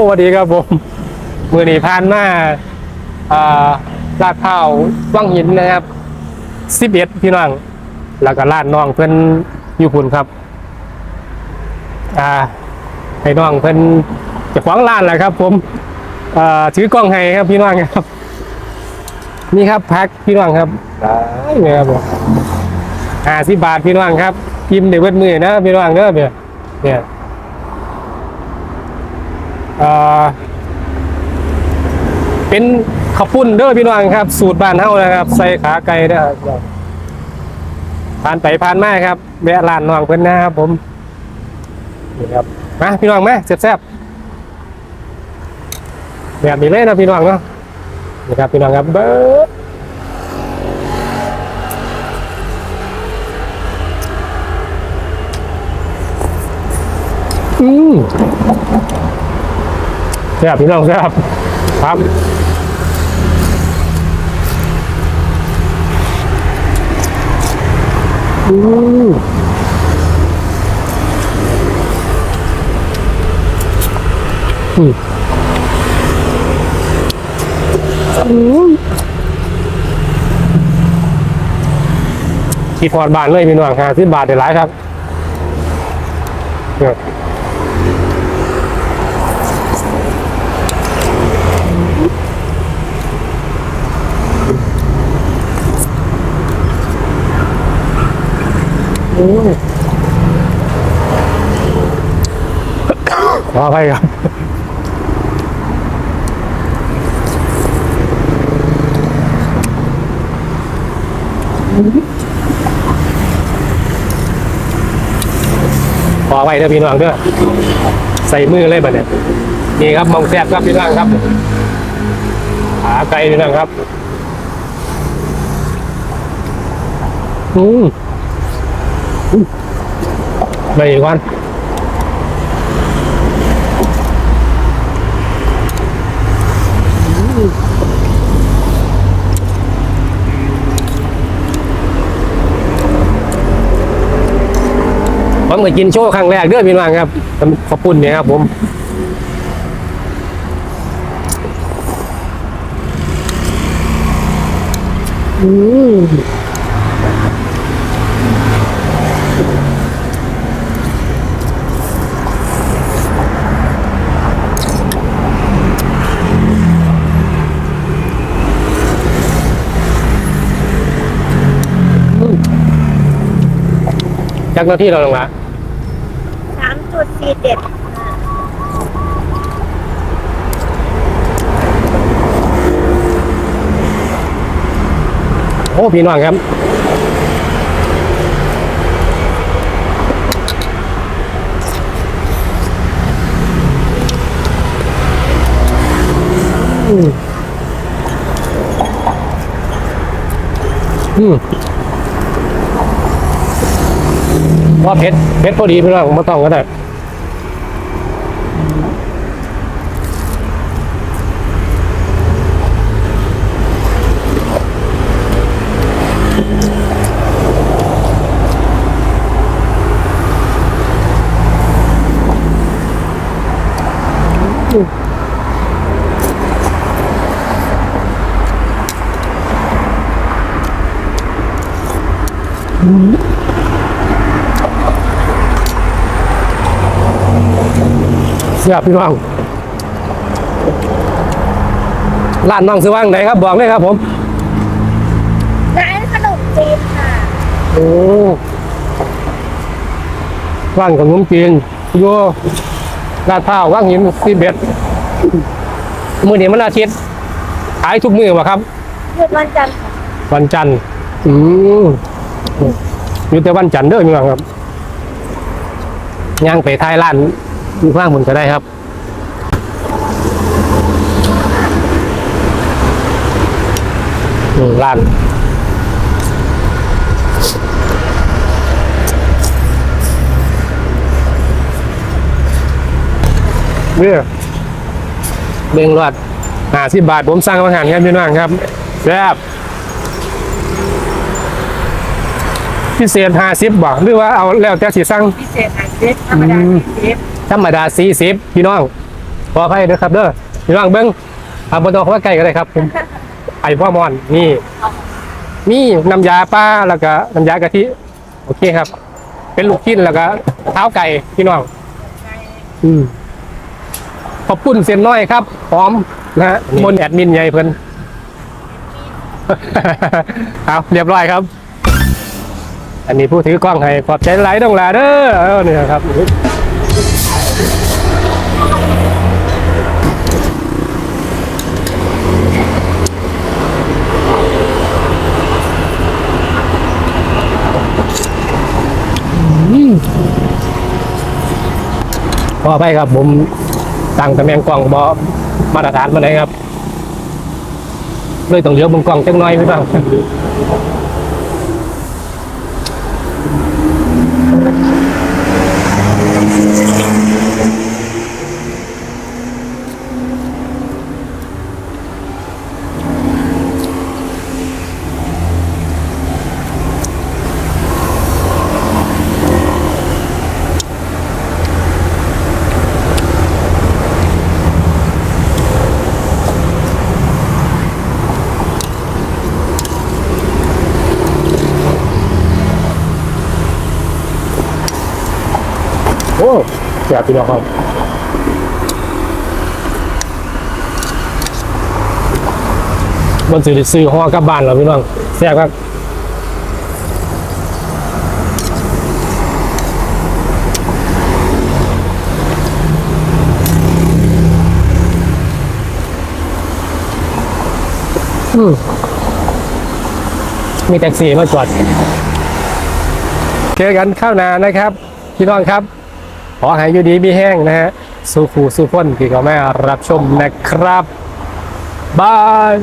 สวัสดีครับผมมือหนี้ผ่านมาลาดเท้าววังหินนะครับสิบเอ็ดพี่น้องแล้วก็ลาดน้องเพื่อนอยู่พุ่นครับ อ่าให้น้องเพื่อนจะขวางร้านแหละครับ ผมอ่าถือกล้องให้ครับพี่น้องครับ นี่ครับพักพี่น้องครับได้เลยครับผมห้าสิบบาทพี่น้องครับกิมเดี๋ยวเวทมือนะพี่น้องเด้อเนี่ยเนี่ย เป็นข้าวปุ้นเด้อพี่น้องครับ สูตรบ้านเฮานะครับ ใส่ขาไก่เด้อครับผ่านไปผ่านมาครับแวะร้านน้องเพิ่นนะครับผมนี่ครับมาพี่น้องมาแซ่บๆแบบนี้เลยนะพี่น้องเนาะนี่ครับพี่น้องครับเบิร์ดอืม แซ่บพี่น้องแซ่บครับอืมอืมขี่ฟอดบานเลยพี่น้องห้าสิบบาทเดี๋ยวหลายครับเนี่ยอืม ขออภัยครับขอไว้เด้อพี่น้องเด้อใส่มือเลยบัดเนี่ยนี่ครับมองแซ่บครับพี่น้องครับขาไก่พี่น้องครับอืมอืม ไปอีกวันผมไปกินโชว์ครั้งแรกเด้อพี่น้องครับขอบคุณเนี่ยครับผมอืม จักหน้าที่เราลงละสามจุดสี่เจ็ดโอ้พี่น้องครับอืมอืม ว่าเพชรเพชรพอดีพี่น้องไม่ต้องก็ได้ เสียบพี่น้องร้านน้องซื้อว่างไหนครับบอกเลยครับผมร้านขนมจีนค่ะโอ้ว่างกับนุ่มจีนโยลาดเท้าวว่างหินซีเบ็ดมือนี้มันอาทิตย์ขายทุกมือวะครับหยุดวันจันทร์ค่ะวันจันทร์อืมอยู่แต่วันจันทร์เด้อพี่น้องครับย่างไปท้ายร้าน อยู่ข้างบนก็ได้ครับอืมร้านเนี่ยเบ่งรอดห้าสิบบาท ผมสั่งอาหารครับพี่น้องครับแซ่บพิเศษห้าสิบบาทหรือว่าเอาแล้วแต่สิสั่งพิเศษห้าสิบธรรมดาสี่สิบ ธรรมดาสี่สิบพี่น้องขออภัยเด้อครับเด้อพี่น้องเบิ้งทำบนตัวเขาว่าไก่ก็ได้ครับผมไอ้พ่อมอนนี่นี่น้ำยาปลาแล้วก็น้ำยากะทิโอเคครับ เป็นลูกชิ้นแล้วก็เท้าไก่พี่น้องอืมขอบคุณเสียนน้อยครับพร้อมนะฮะบนแอดมินใหญ่เพิ่นเอาเรียบร้อยครับ อันนี้ผู้ถือกล้องให้ขอบใจหลายดองลาเด้อเออเนี่ยครับ ออภัยครับ ผมตั้งตำแหน่งกล้องบอมาตรฐานมาเลยครับเลยต้องเลี้ยวบนกล้องจังน้อยพี่บ้าง อ้แซ่บพี่น้องครับบนสื่อซื้อห่อกลับบ้านเหราพี่น้องแซ่บครับอืมมีแท็กซี่มาจอด เจอกันข้าวนานะครับ พี่น้องครับ ขอให้อยู่ดีมีแห้งนะฮะสู้ขู่สู้พ้นที่เขาแม่รับชมนะครับบาย